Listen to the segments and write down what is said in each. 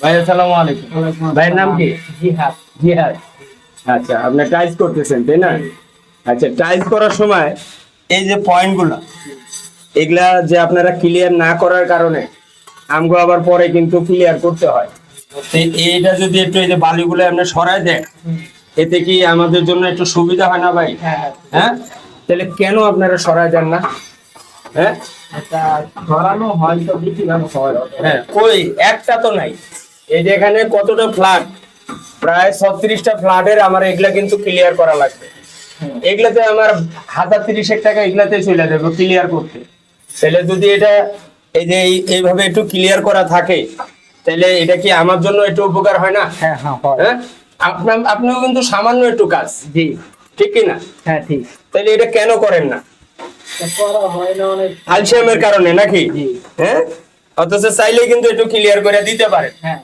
ভাই আসসালামু আলাইকুম। ভাইয়ের নাম কি? জিহাদ। জিহাদ। আচ্ছা আপনি টাইলস করতেছেন তাই না? আচ্ছা টাইলস করার সময় এই যে পয়েন্টগুলো এগুলা যে আপনারা ক্লিয়ার না করার কারণে আমগো আবার পরে কিন্তু ক্লিয়ার করতে হয়। তো এইটা যদি একটু এই যে বালিগুলো আপনি সরাই দেন এতে কি আমাদের জন্য একটু সুবিধা হয় না ভাই? হ্যাঁ হ্যাঁ। তাহলে কেন আপনারা সরাই দেন না? হ্যাঁ? এটা ধরানো হয়তো বেশিরভাগ হয়। হ্যাঁ কই? একটা তো নাই। এই যে এখানে কতটা ফ্ল্যাট প্রায় ছত্রিশটা ফ্ল্যাটের আমার এগুলা কিন্তু ক্লিয়ার করা লাগবে। এগুলাতে আমার হাজার তিরিশেক টাকা এগুলাতে চলে যাবে ক্লিয়ার করতে। তাহলে যদি এটা এই যে এইভাবে একটু ক্লিয়ার করা থাকে তাহলে এটা কি আমার জন্য একটু উপকার হয় না? হ্যাঁ হ্যাঁ হ্যাঁ। আপনার আপনিও কিন্তু সামান্য একটু কাজ। জি। ঠিক কি না? হ্যাঁ ঠিক। তাহলে এটা কেন করেন না? হয় ক্যালসিয়ামের কারণে নাকি? জি। হ্যাঁ? অথচ চাইলে কিন্তু একটু ক্লিয়ার করে দিতে পারেন। হ্যাঁ।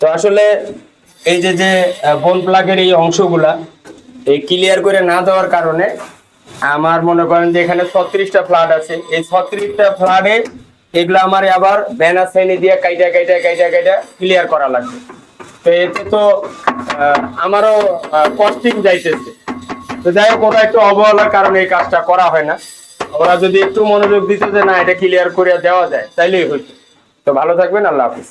তো আসলে এই যে যে বোন প্লাগের এই অংশগুলা, এই ক্লিয়ার করে না দেওয়ার কারণে আমার মনে করেন যে এখানে ছত্রিশটা ফ্ল্যাট আছে। এই ছত্রিশটা ফ্ল্যাটে এগুলো আমার আবার ব্যানার শ্রেণি দিয়ে কাইটা কাইটা কাইটা কাইটা ক্লিয়ার করা লাগবে। তো এতে তো আমারও কস্টিং যাইতেছে। তো যাই হোক, ওরা একটু অবহেলার কারণে এই কাজটা করা হয় না। ওরা যদি একটু মনোযোগ দিত যে না, এটা ক্লিয়ার করে দেওয়া যায়, তাইলেই হইতো। তো ভালো থাকবেন, আল্লাহ হাফিজ।